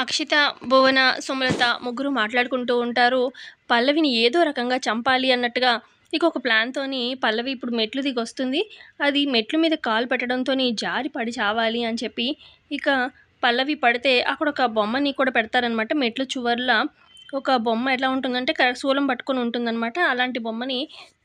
అక్షిత భువన సుమలత ముగ్గురు మాట్లాడుకుంటూ ఉంటారు. పల్లవిని ఏదో రకంగా చంపాలి అన్నట్టుగా ఇక ఒక ప్లాన్తోని పల్లవి ఇప్పుడు మెట్లు దిగి వస్తుంది అది మెట్ల మీద కాలు పెట్టడంతో జారి పడి చావాలి అని చెప్పి ఇక పల్లవి పడితే అక్కడ ఒక బొమ్మని కూడా పెడతారనమాట మెట్లు చివర్ల ఒక బొమ్మ ఎట్లా ఉంటుందంటే కరెక్ట్ శూలం పట్టుకొని ఉంటుందన్నమాట. అలాంటి బొమ్మని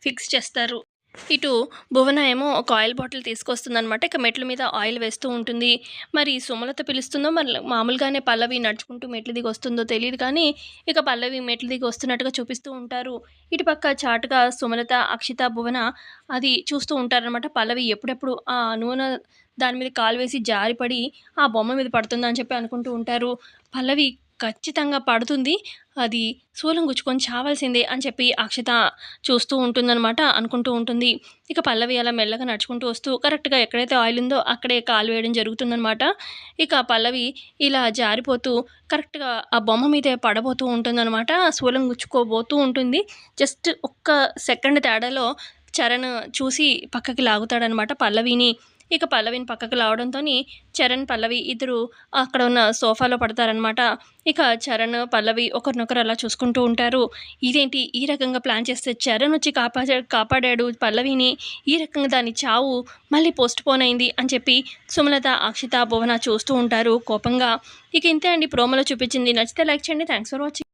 ఫిక్స్ చేస్తారు. ఇటు భువన ఏమో ఒక ఆయిల్ బాటిల్ తీసుకొస్తుందనమాట ఇక మెట్ల మీద ఆయిల్ వేస్తూ ఉంటుంది. మరి సుమలత పిలుస్తుందో మరి మామూలుగానే పల్లవి నడుచుకుంటూ మెట్లు దిగి వస్తుందో తెలియదు కానీ ఇక పల్లవి మెట్లు దిగి వస్తున్నట్టుగా చూపిస్తూ ఉంటారు. ఇటు పక్క చాటుగా సుమలత అక్షిత భువన అది చూస్తూ ఉంటారనమాట పల్లవి ఎప్పుడెప్పుడు ఆ నూనె దాని మీద కాలు వేసి జారిపడి ఆ బొమ్మ మీద పడుతుందని చెప్పి అనుకుంటూ ఉంటారు. పల్లవి ఖచ్చితంగా పడుతుంది. అది శూలం గుచ్చుకొని చావాల్సిందే అని చెప్పి అక్షత చూస్తూ ఉంటుందన్నమాట అనుకుంటూ ఉంటుంది. ఇక పల్లవి అలా మెల్లగా నడుచుకుంటూ వస్తూ కరెక్ట్గా ఎక్కడైతే ఆయిల్ ఉందో అక్కడే కాలు వేయడం జరుగుతుందన్నమాట. ఇక పల్లవి ఇలా జారిపోతూ కరెక్ట్గా ఆ బొమ్మ మీదే పడబోతూ ఉంటుందన్నమాట. శూలం గుచ్చుకోబోతూ ఉంటుంది. జస్ట్ ఒక్క సెకండ్ తేడాలో చరణ్ చూసి పక్కకి లాగుతాడనమాట పల్లవిని. ఇక పల్లవిని పక్కకు లావడంతో చరణ్ పల్లవి ఇద్దరు అక్కడ ఉన్న సోఫాలో పడతారనమాట ఇక చరణ్ పల్లవి ఒకరినొకరు అలా చూసుకుంటూ ఉంటారు. ఇదేంటి ఈ రకంగా ప్లాన్ చేస్తే చరణ్ వచ్చి కాపాడా కాపాడాడు పల్లవిని ఈ రకంగా దాని చావు మళ్ళీ పోస్ట్ పోన్ అయింది అని చెప్పి సుమలత అక్షిత భువన చూస్తూ ఉంటారు కోపంగా. ఇక ఇంతే అండి. ప్రోమోలో చూపించింది. నచ్చితే లైక్ చేయండి. Thanks for watching.